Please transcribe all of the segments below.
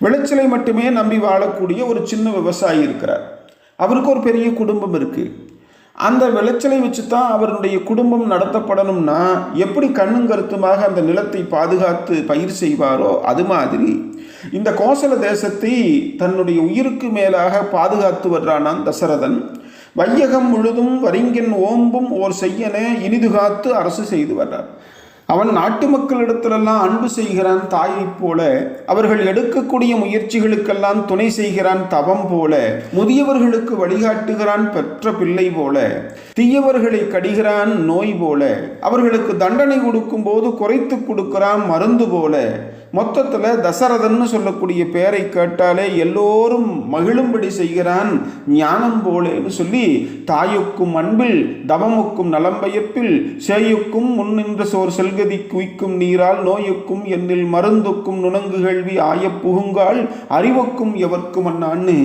விளைச்சலை மட்டுமே நம்பி வாழக்கூடிய ஒரு சின்ன விவசாயி இருக்கிறார். அவருக்கு ஒரு பெரிய குடும்பம் இருக்குது அந்த விளைச்சலை வச்சு தான் அவருடைய குடும்பம் நடத்தப்படணும்னா எப்படி கண்ணும் கருத்துமாக அந்த நிலத்தை பாதுகாத்து பயிர் செய்வாரோ அது மாதிரி இந்த கோசல தேசத்தை தன்னுடைய உயிருக்கு மேலாக பாதுகாத்து வர்றானான் தசரதன். வையகம் முழுதும் வரிங்கன் ஓம்பும் ஓர் செய்யனே இனிதுகாத்து அரசு செய்து வர்றார். அவன் நாட்டு மக்களிடத்திலெல்லாம் அன்பு செய்கிறான் தாயைப் போல அவர்கள் எடுக்கக்கூடிய முயற்சிகளுக்கெல்லாம் துணை செய்கிறான் தவம் போல முதியவர்களுக்கு வழிகாட்டுகிறான் பெற்ற பிள்ளை போல தீயவர்களை கடிகிறான் நோய் போல அவர்களுக்கு தண்டனை கொடுக்கும் போது குறைத்து கொடுக்கிறான் மருந்து போல மொத்தத்தில் தசரதன்னு சொல்லக்கூடிய பெயரை கேட்டாலே எல்லோரும் மகிழும்படி செய்கிறான். ஞானம் போலேன்னு சொல்லி தாயுக்கும் அன்பில் தவமுக்கும் நலம்பயப்பில் சேயுக்கும் முன்னின்ற சோர் செல்கதி குய்க்கும் நீரால் நோயுக்கும் என்னில் மருந்துக்கும் நுணங்கு கேள்வி ஆய புகுங்கால் அறிவுக்கும் எவர்க்கும் அண்ணான்னு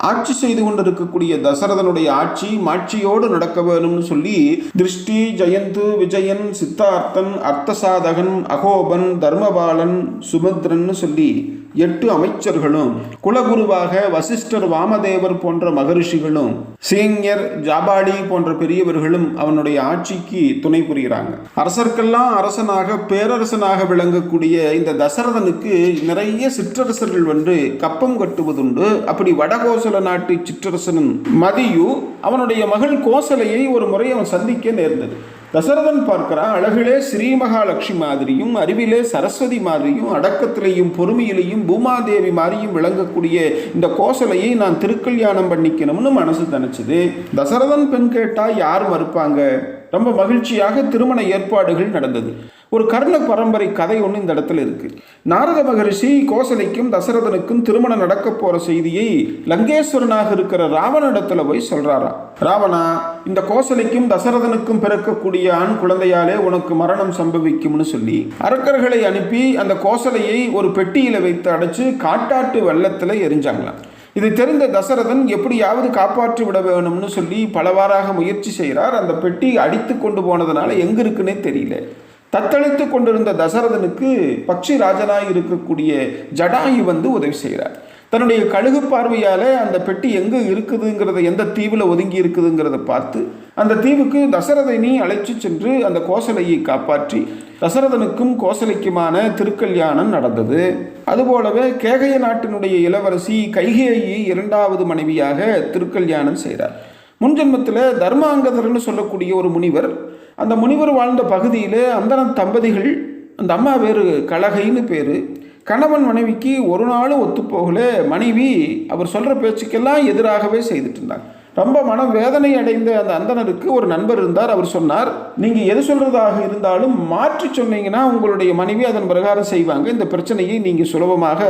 ஆட்சி செய்து கொண்டிருக்கக்கூடிய தசரதனுடைய ஆட்சி மாட்சியோடு நடக்க வேணும்னு சொல்லி திருஷ்டி ஜெயந்து விஜயன் சித்தார்த்தன் அர்த்தசாதகன் அகோபன் தர்மபாலன் சுபத்ரன்னு சொல்லி எட்டு அமைச்சர்களும் குலகுருவாக வசிஷ்டர் வாமதேவர் போன்ற மகரிஷிகளும் சீனியர் ஜாபாடி போன்ற பெரியவர்களும் அவனுடைய ஆட்சிக்கு துணை புரிகிறாங்க. அரசர்க்கெல்லாம் அரசனாக பேரரசனாக விளங்கக்கூடிய இந்த தசரதனுக்கு நிறைய சிற்றரசர்கள் வந்து கப்பம் கட்டுவதுண்டு. அப்படி வடகோசல நாட்டு சிற்றரசனும் மதியு அவனுடைய மகள் கோசலையை ஒரு முறை அவன் சந்திக்க நேர்ந்தது. தசரதன் பார்க்கிறான் அழகிலே ஸ்ரீ மகாலட்சுமி மாதிரியும் அறிவிலே சரஸ்வதி மாதிரியும் அடக்கத்திலையும் பொறுமையிலையும் பூமாதேவி மாதிரியும் விளங்கக்கூடிய இந்த கோசலையை நான் திருக்கல்யாணம் பண்ணிக்கணும்னு மனசு நினைச்சது தசரதன் பெண் கேட்டால் யார் மறுப்பாங்க? ரொம்ப மகிழ்ச்சியாக திருமண ஏற்பாடுகள் நடந்தது. ஒரு கர்ண பரம்பரை கதை ஒன்று இந்த இடத்துல இருக்கு. நாரத மகரிஷி கோசலைக்கும் தசரதனுக்கும் திருமணம் நடக்க போற செய்தியை லங்கேஸ்வரனாக இருக்கிற ராவணிடத்துல போய் சொல்கிறாரா ராவணா இந்த கோசலைக்கும் தசரதனுக்கும் பிறக்கக்கூடிய ஆண் குழந்தையாலே உனக்கு மரணம் சம்பவிக்கும்னு சொல்லி அரக்கர்களை அனுப்பி அந்த கோசலையை ஒரு பெட்டியில வைத்து அடைச்சு காட்டாட்டு வெள்ளத்துல எரிஞ்சாங்களாம். இதை தெரிந்த தசரதன் எப்படியாவது காப்பாற்றி விட வேணும்னு சொல்லி பலவாறாக முயற்சி செய்கிறார். அந்த பெட்டி அடித்து கொண்டு போனதுனால எங்கே இருக்குன்னே தெரியல. தத்தளித்து கொண்டிருந்த தசரதனுக்கு பக்ஷி ராஜனாய் இருக்கக்கூடிய ஜடாயு வந்து உதவி செய்கிறார். தன்னுடைய கழுகு பார்வையால் அந்த பெட்டி எங்கே இருக்குதுங்கிறத எந்த தீவில் ஒதுங்கி இருக்குதுங்கிறத பார்த்து அந்த தீவுக்கு தசரதனை அழைச்சி சென்று அந்த கோசலையை காப்பாற்றி தசரதனுக்கும் கோசலைக்குமான திருக்கல்யாணம் நடந்தது. அதுபோலவே கேகய நாட்டினுடைய இளவரசி கைகேயை இரண்டாவது மனைவியாக திருக்கல்யாணம் செய்கிறார் முன்ஜென்மத்தில் தர்மாங்கதர்னு சொல்லக்கூடிய ஒரு முனிவர் அந்த முனிவர் வாழ்ந்த பகுதியில் அந்தன தம்பதிகள் அந்த அம்மா பேர் கலகைன்னு பேர் கணவன் மனைவிக்கு ஒரு நாளும் ஒத்துப்போகல மனைவி அவர் சொல்கிற பேச்சுக்கெல்லாம் எதிராகவே செய்துட்டு இருந்தாங்க. ரொம்ப மன வேதனை அடைந்த அந்த அந்தனருக்கு ஒரு நண்பர் இருந்தார். அவர் சொன்னார் நீங்கள் எது சொல்கிறதாக இருந்தாலும் மாற்றி சொன்னீங்கன்னா உங்களுடைய மனைவி அதன் பிரகாரம் செய்வாங்க. இந்த பிரச்சனையை நீங்கள் சுலபமாக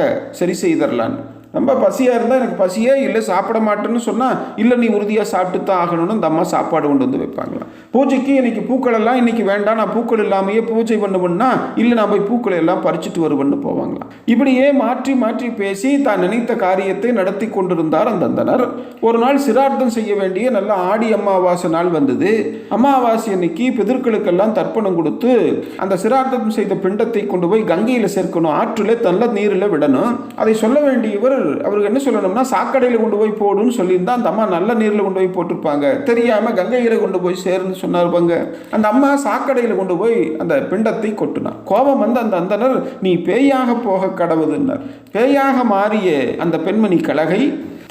சரி செய்தரலான்னு. ரொம்ப பசியாக இருந்தால் எனக்கு பசியே இல்லை சாப்பிட மாட்டேன்னு சொன்னால் இல்லை நீ உறுதியாக சாப்பிட்டு தான் ஆகணும்னு அந்த அம்மா சாப்பாடு கொண்டு வந்து வைப்பாங்களாம் பூஜைக்கு இன்னைக்கு பூக்கள் எல்லாம் இன்னைக்கு வேண்டாம் நான் பூக்கள் இல்லாமையே பூஜை பண்ணுவேன்னா இல்லை நான் போய் பூக்களை எல்லாம் பறிச்சுட்டு வருவேன்னு போவாங்களாம் இப்படியே மாற்றி மாற்றி பேசி தான் நினைத்த காரியத்தை நடத்தி கொண்டிருந்தார் அந்த அந்தனர். ஒரு நாள் சிரார்த்தம் செய்ய வேண்டிய நல்ல ஆடி அமாவாசை நாள் வந்தது. அமாவாசை அன்னைக்கு பிதர்களுக்கெல்லாம் தர்ப்பணம் கொடுத்து அந்த சிரார்த்தம் செய்த பிண்டத்தை கொண்டு போய் கங்கையில் சேர்க்கணும் ஆற்றில் நல்ல நீரில் விடணும். அதை சொல்ல வேண்டியவர் அவருக்கு என்ன சொல்லணும்னா சாக்கடையில் கொண்டு போய் போடுன்னு சொல்லியிருந்தா அந்த அம்மா நல்ல நீரில் கொண்டு போய் போட்டிருப்பாங்க. தெரியாமல் கங்கையில் கொண்டு போய் சேருன்னு சொன்னார்பாங்க. அந்த அம்மா சாக்கடையில் கொண்டு போய் அந்த பிண்டத்தை கொட்டினான் கோபம் வந்து அந்த அந்தனர் நீ பேயாக போக கடவுதுன்னார். பேயாக மாறிய அந்த பெண்மணி கலகை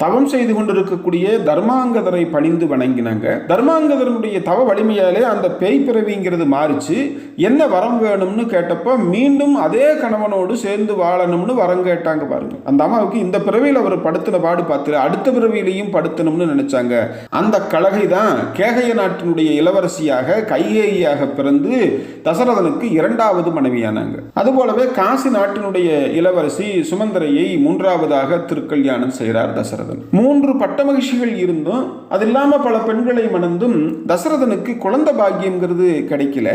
தவம் செய்து கொண்டிருக்கக்கூடிய தர்மாங்கதரை பணிந்து வணங்கினாங்க. தர்மாங்கதரனுடைய தவ வலிமையாலே அந்த பேய் பிறவிங்கிறது மாறிச்சு. என்ன வரம் வேணும்னு கேட்டப்போ மீண்டும் அதே கணவனோடு சேர்ந்து வாழணும்னு வரம் கேட்டாங்க பாருங்க. அந்த அம்மாவுக்கு இந்த பிறவியில் அவர் படுத்தின பாடு பார்த்து அடுத்த பிறவியிலையும் படுத்தணும்னு நினைச்சாங்க. அந்த கலகை தான் கேகய நாட்டினுடைய இளவரசியாக கைகேயியாக பிறந்து தசரதனுக்கு இரண்டாவது மனைவியானாங்க. அதுபோலவே காசி நாட்டினுடைய இளவரசி சுமந்தரையை மூன்றாவதாக திருக்கல்யாணம் செய்கிறார் தசரதன். மூன்று பட்ட மகிழ்ச்சிகள் இருந்தும் அது இல்லாமல் பல பெண்களை மணந்தும் தசரதனுக்கு குழந்தை பாக்கியங்கிறது கிடைக்கல.